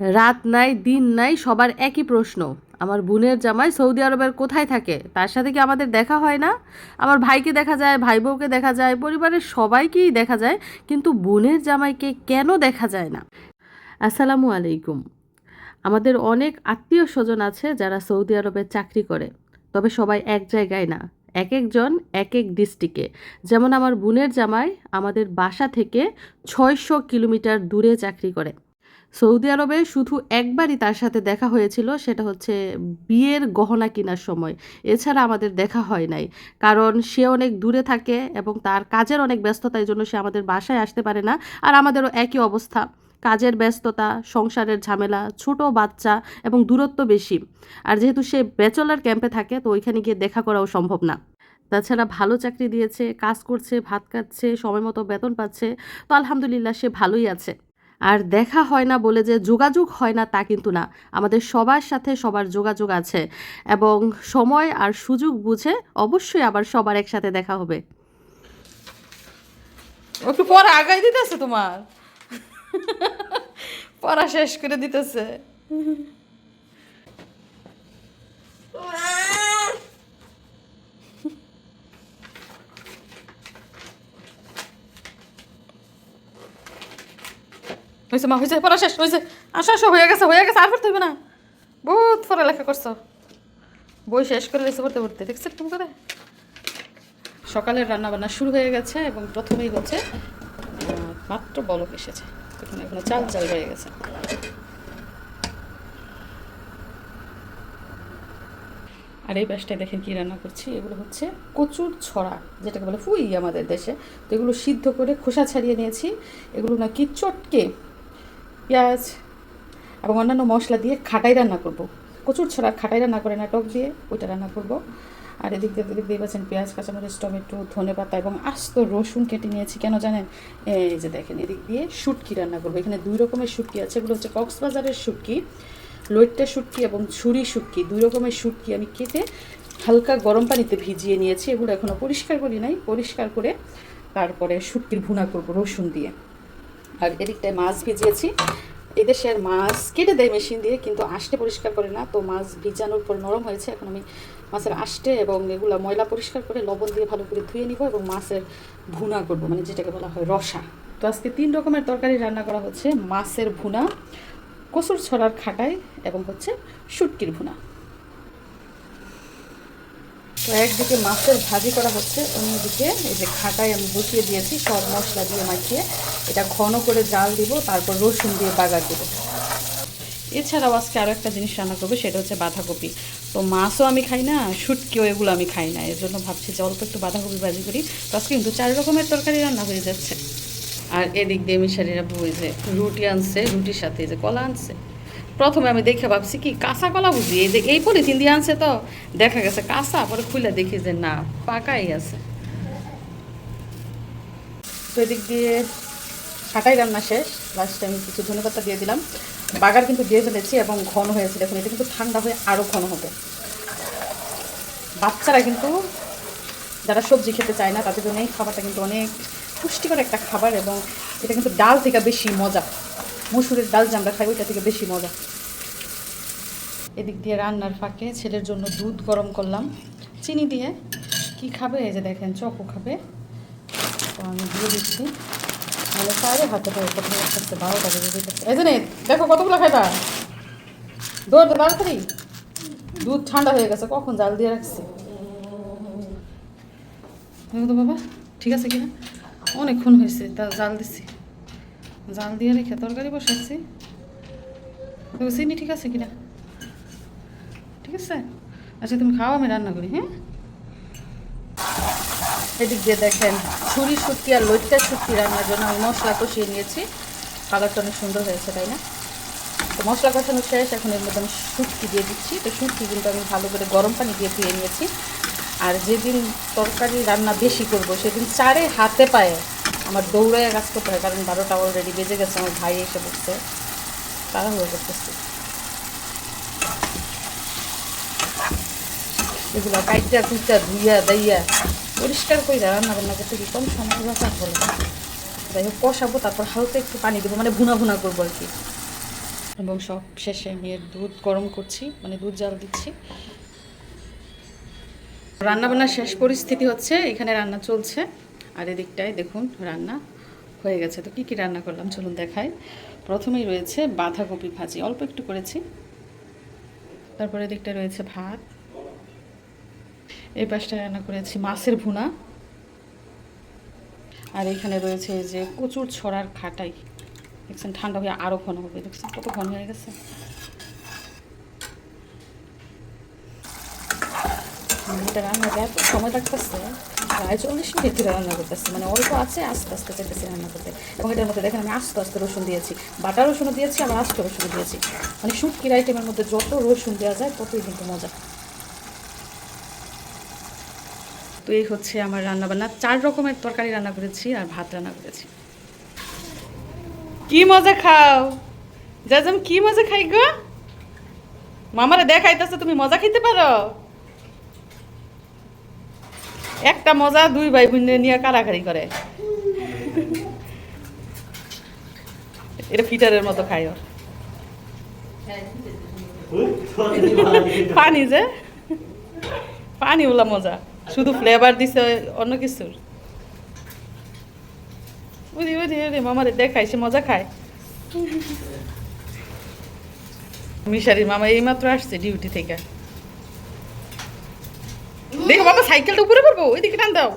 রাত নাই, দিন নাই, সবার একই প্রশ্ন। আমার বোনের জামাই সৌদি আরবের কোথায় থাকে? তার সাথে কি আমাদের দেখা হয় না? আমার ভাইকে দেখা যায় ভাই বউকে দেখা যায়, পরিবারের সবাইকেই দেখা যায়, কিন্তু বোনের জামাইকে কেন দেখা যায় না? আসসালামু আলাইকুম। আমাদের অনেক আত্মীয় স্বজন আছে যারা সৌদি আরবে চাকরি করে, তবে সবাই এক জায়গায় না, এক একজন, এক এক ডিস্ট্রিক্টে যেমন আমার বোনের জামাই আমাদের বাসা থেকে ছয়শো কিলোমিটার দূরে চাকরি করে। সৌদি আরবে শুধু একবারই তার সাথে দেখা হয়েছিল, সেটা হচ্ছে বিয়ের গহনা কেনার সময়। এছাড়া আমাদের দেখা হয় নাই। কারণ সে অনেক দূরে থাকে এবং তার কাজের অনেক ব্যস্ততার জন্য সে আমাদের বাসায় আসতে পারে না। আর আমাদেরও একই অবস্থা। কাজের ব্যস্ততা, সংসারের ঝামেলা, ছোট বাচ্চা এবং দূরত্ব বেশি। আর যেহেতু সে ব্যাচলার ক্যাম্পে থাকে, তো ওইখানে গিয়ে দেখা করাও সম্ভব না। তাছাড়া ভালো চাকরি দিয়েছে, কাজ করছে, ভাত খাচ্ছে, সময় মতো বেতন পাচ্ছে। তো আলহামদুলিল্লাহ সে ভালোই আছে। আর দেখা হয় না বলে যে যোগাযোগ হয় না তা কিন্তু না। আমাদের সবার সাথে সবার যোগাযোগ আছে এবং সময় আর সুযোগ বুঝে অবশ্যই আবার সবার একসাথে দেখা হবে। একটু পড়া আগাই দিতেছে তোমার? পড়া শেষ করে দিতেছে। হয়েছে মা হয়েছে পড়া শেষ হয়েছে আসো আসো হয়ে গেছে হয়ে গেছে, আর পড়তে হবে না। বহুত পড়ালেখা করছ। বই শেষ করে লেছে পড়তে পড়তে। দেখছ তুমি করে? সকালের রান্না বান্না শুরু হয়ে গেছে এবং প্রথমেই হচ্ছে মাত্র বলক এসেছে। এখন, এখনও চাল চাল হয়ে গেছে। আর এই পাশটায় দেখেন কি রান্না করছি। এগুলো হচ্ছে কচুর ছড়া, যেটাকে বলে ফুই আমাদের দেশে। তো এগুলো সিদ্ধ করে খোসা ছাড়িয়ে নিয়েছি। এগুলো নাকি চটকে পেঁয়াজ এবং অন্যান্য মশলা দিয়ে খাটাই রান্না করব। কচুর ছড়া খাটাই রান্না করে না, টক দিয়ে ওইটা রান্না করব। আর এদিক দিয়ে দিয়ে পাচ্ছেন পেঁয়াজ, কাঁচামরিচ, টমেটো, ধনে পাতা এবং আস্ত রসুন কেটে নিয়েছি। কেন জানেন? এই যে দেখেন, এদিক দিয়ে শুটকি রান্না করব। এখানে দুই রকমের শুটকি আছে। এগুলো হচ্ছে কক্সবাজারের শুটকি লইট্টা শুটকি এবং ছুরি শুটকি। দুই রকমের শুটকি আমি কেটে হালকা গরম পানিতে ভিজিয়ে নিয়েছি। এগুলো এখনও পরিষ্কার করি নাই। পরিষ্কার করে তারপরে শুটকির ভুনা করব রসুন দিয়ে। আর এদিকটায় মাছ ভিজিয়েছি। এদেশের মাছ কেটে দেয় মেশিন দিয়ে, কিন্তু আষ্টে পরিষ্কার করে না। তো মাছ ভিজানোর পর নরম হয়েছে। এখন আমি মাছের আষ্টে এবং এগুলো ময়লা পরিষ্কার করে লবণ দিয়ে ভালো করে ধুয়ে নিব এবং মাছের ভুনা করব মানে যেটাকে বলা হয় রসা। তো আজকে তিন রকমের তরকারি রান্না করা হচ্ছে। মাছের ভুনা, কচুর ছড়ার খাটাই এবং হচ্ছে শুটকির ভুনা। তো একদিকে মাছের ভাজি করা হচ্ছে। অন্যদিকে এই যে খাটায় আমি বসিয়ে দিয়েছি, সব মশলা দিয়ে মাখিয়ে। এটা ঘন করে জাল দিব, তারপর রসুন দিয়ে বাগার দেবো। এছাড়াও আজকে আরও একটা জিনিস রান্না করব, সেটা হচ্ছে বাঁধাকপি। তো মাছও আমি খাই না, শুটকিও এগুলো আমি খাই না এর জন্য ভাবছি যে অল্প একটু বাঁধাকপি ভাজি করি। তো আজকে কিন্তু চার রকমের তরকারি রান্না হয়ে যাচ্ছে। আর এদিক দিয়ে মিশারিরা বই যে রুটি আনছে, রুটির সাথে যে কলা আনছে। প্রথমে আমি দেখে ভাবছি কি, কাঁচা কলা বুঝি? এই যে এই পলিথিন দিয়ে আনছে তো, দেখা গেছে কাঁচা, পরে খুলে দেখি যে না, পাকাই আছে। তো এদিক দিয়ে খাটাই রান্না শেষ। লাস্টে আমি কিছু ধনে পাতা দিয়ে দিলাম। বাগার কিন্তু দিয়ে ফেলেছি এবং ঘন হয়েছে। দেখুন, এটা কিন্তু ঠান্ডা হয়ে আরও ঘন হবে। বাচ্চারা কিন্তু, যারা সবজি খেতে চায় না, তাদের জন্য এই খাবারটা কিন্তু অনেক পুষ্টিকর একটা খাবার এবং এটা কিন্তু ডাল থেকে বেশি মজা। মসুরের ডাল যে আমরা খাই, ওইটা থেকে বেশি মজা। এদিক দিয়ে রান্নার ফাঁকে ছেলের জন্য দুধ গরম করলাম। চিনি দিয়ে কি খাবে? এই যে দেখেন, চকো খাবে। তো আমি দিয়ে দিচ্ছি। মানে সাড়ে হাতে করে প্রথমে আসতে বারোটা বেজে দিতেছে এই যে দেখো কতগুলো খাইবা দৌড় দে তাড়াতাড়ি। দুধ ঠান্ডা হয়ে গেছে, কখন জাল দিয়ে রাখছি? দেখো তো বাবা, ঠিক আছে কিনা? অনেকক্ষণ হয়েছে তা জাল দিছি জাল দিয়ে রেখে তরকারি বসাচ্ছি। চিনি ঠিক আছে কিনা? ঠিক আছে? আচ্ছা তুমি খাও, আমি রান্না করি হ্যাঁ? এদিক দিয়ে দেখেন, ছুরি শুটকি আর লইট্টা শুটকি রান্নার জন্য আমি মশলা কষিয়ে নিয়েছি। কালারটা অনেক সুন্দর হয়েছে, তাই না? তো মশলা কষানো শেষ, এখন এর মধ্যে আমি শুটকি দিয়ে দিচ্ছি। তো শুটকি কিন্তু আমি ভালো করে গরম পানি দিয়ে ধুয়ে নিয়েছি। আর যেদিন তরকারি রান্না বেশি করব, সেদিন চারে হাতে পায়ে আমার দৌড়ায় কাজ করতে হয়, কারণ বারোটা অলরেডি বেজে গেছে, আমার ভাই এসে তারা হয়ে করতেছে। এগুলো কাইটা কুইটা ধুইয়া দাইয়া পরিষ্কার করে রান্না বান্না করতে কম সময় বাঁচা বলে যাই হোক, কষাবো, তারপর হালকা একটু পানি দেবো মানে ভুনা ভুনা করব আর কি। এবং সব শেষে মেয়ের দুধ গরম করছি মানে দুধ জাল দিচ্ছি। রান্নাবান্নার শেষ পরিস্থিতি হচ্ছে, এখানে রান্না চলছে। আর এদিকটায় দেখুন রান্না হয়ে গেছে। তো কী কী রান্না করলাম চলুন দেখাই। প্রথমেই রয়েছে বাঁধাকপি ভাজি। অল্প একটু করেছি। তারপরে এদিকটা রয়েছে ভাত। এই পাশটায় রান্না করেছি মাছের ভুনা। আর এখানে রয়েছে যে কচুর ছড়ার খাটাই। দেখছেন, ঠান্ডা হয়ে আরও ঘন হবে। দেখছেন, কত ঘন হয়ে গেছে। এটা রান্না এত সময় প্রায় চল্লিশ মিনিট রান্না করতেছে। মানে অল্প আছে, আস্তে আস্তে রান্না করতে। মধ্যে দেখেন, আমি আস্তে আস্তে রসুন দিয়েছি। রসুনও দিয়েছি, আবার আস্তে রসুন দিয়েছি। মানে শুটকির আইটেমের মধ্যে যত রসুন দেওয়া যায়, ততই কিন্তু মজা। তো এই হচ্ছে আমার রান্না বান্না চার রকমের তরকারি রান্না করেছি আর ভাত রান্না করেছি। কি মজা খাও? জাজাম, কি মজা খাই গো? মামারে দেখাইতেছে, তুমি মজা খেতে পারো? একটা মজা দুই ভাই বোন নিয়ে কারাকারি করে। এটা ফিটারের মতো খাই ওর পানি যে। পানি ওলা মজা। শুধু ফ্লেভার দিছে অন্য কিছুর। বুঝি বুঝি রে মামারে দেখাই মজা খায়। মিশারির মামা এইমাত্র আসছে ডিউটি থেকে। দেখো বাবা সাইকেলটা উপরে পড়ব ওইদিকে টান দাও।